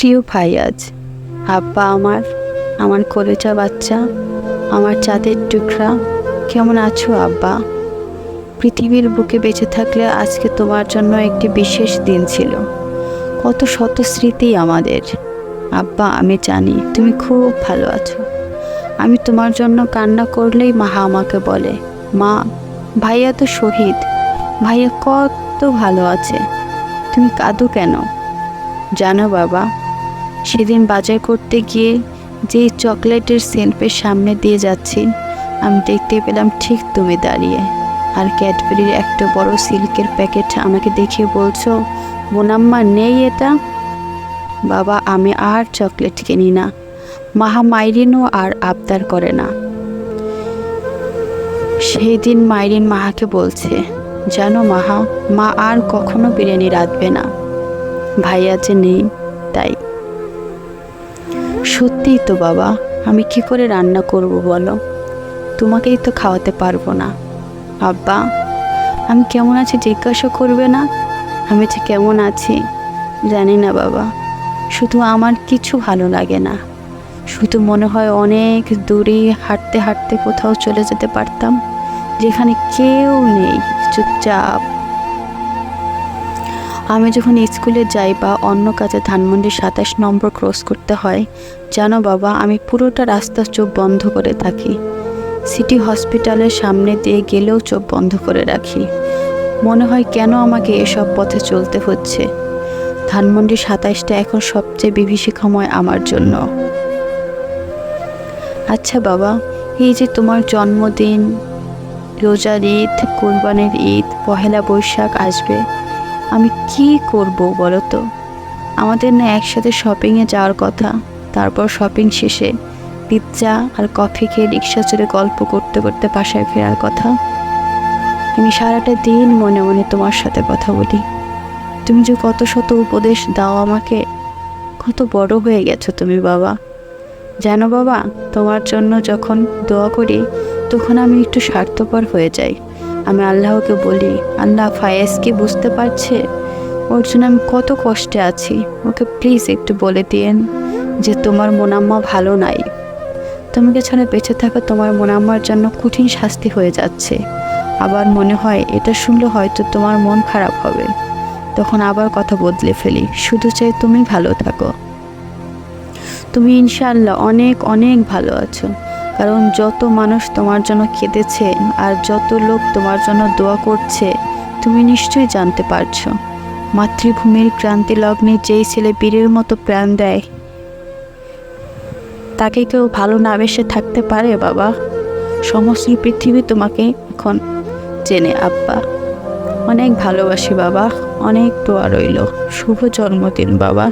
প্রিয় ফাইয়াজ আব্বা আমার আমার কলেজা বাচ্চা, আমার চাঁদের টুকরা, কেমন আছো আব্বা? পৃথিবীর বুকে বেঁচে থাকলে আজকে তোমার জন্য একটি বিশেষ দিন ছিল। কত শত স্মৃতি আমাদের। আব্বা, আমি জানি তুমি খুব ভালো আছো। আমি তোমার জন্য কান্না করলেই মা আমাকে বলে, মা, ভাইয়া তো শহীদ। ভাইয়া কত ভালো আছে। তুমি কাঁদো কেন? জানো বাবা সেদিন বাজার করতে গিয়ে যেই চকলেটের সেলফের সামনে দিয়ে যাচ্ছি, আমি দেখতে পেলাম ঠিক তুমি দাঁড়িয়ে। আর ক্যাডবেরির একটা বড় সিল্কের প্যাকেট আমাকে দেখে বলছো, বোনাম্মা, নেই এটা? বাবা, আমি আর চকলেট কিনি না। মাহা মাইরিনও আর আবদার করে না। সেই দিন মাইরিন মাহাকে বলছে, জানো মাহা, মা আর কখনো বিরিয়ানি রাঁধবে না। ভাইয়া যে নেই, তাই। সত্যিই তো বাবা, আমি কি করে রান্না করব বলো? তোমাকেই তো খাওয়াতে পারব না। আব্বা, আমি কেমন আছি জিজ্ঞাসা করবে না? আমি যে কেমন আছি, জানি না বাবা। শুধু আমার কিছু ভালো লাগে না। শুধু মনে হয় অনেক দূরে হাঁটতে হাঁটতে কোথাও চলে যেতে পারতাম, যেখানে কেউ নেই, চুপচাপ। আমি যখন স্কুলে যাই বা অন্য কাজে ধানমন্ডি সাতাশ নম্বর ক্রস করতে হয়, জানো বাবা, আমি পুরোটা রাস্তা চোখ বন্ধ করে থাকি। সিটি হসপিটালের সামনে দিয়ে গেলেও চোখ বন্ধ করে রাখি। মনে হয় কেন আমাকে এসব পথে চলতে হচ্ছে? ধানমন্ডি সাতাইশটা এখন সবচেয়ে বিভীষিকাময় আমার জন্য। আচ্ছা বাবা, এই যে তোমার জন্মদিন, রোজার ঈদ, কোরবানির ঈদ, পহেলা বৈশাখ আসবে আমি কি করব বলো তো? আমাদের না একসাথে শপিংয়ে যাওয়ার কথা। তারপর শপিং শেষে পিৎজা আর কফি খেয়ে রিক্সা চড়ে গল্প করতে করতে বাসায় ফেরার কথা। আমি সারাটা দিন মনে মনে তোমার সাথে কথা বলি। তুমি যে কত শত উপদেশ দাও আমাকে, কত বড় হয়ে গেছো তুমি বাবা। জানো বাবা, তোমার জন্য যখন দোয়া করি, তখন আমি একটু স্বার্থপর হয়ে যাই। আমি আল্লাহকে বলি, আল্লাহ ফায়েজ কি বুঝতে পারছে? ওর জন্য আমি কত কষ্টে আছি। ওকে প্লিজ একটু বলে দিয়েন যে তোমার মোনাম্মা ভালো নাই। তোমাকে ছাড়া বেঁচে থাকা তোমার মোনাম্মার জন্য কঠিন শাস্তি হয়ে যাচ্ছে। আবার মনে হয় এটা শুনলে হয়তো তোমার মন খারাপ হবে। তখন আবার কথা বদলে ফেলি, শুধু চাই তুমি ভালো থাকো। তুমি ইনশাআল্লাহ অনেক অনেক ভালো আছো। কারণ যত মানুষ তোমার জন্য কেঁদেছে আর যত লোক তোমার জন্য দোয়া করছে, তুমি নিশ্চয়ই জানতে পারছ। মাতৃভূমির ক্রান্তি লগ্নে যেই ছেলে বীরের মতো প্রাণ দেয়, তাকে কেউ ভালো না বেসে থাকতে পারে বাবা। সমস্ত পৃথিবী তোমাকে এখন চেনে, আব্বা। অনেক ভালোবাসি বাবা, অনেক দোয়া রইল। শুভ জন্মদিন বাবা.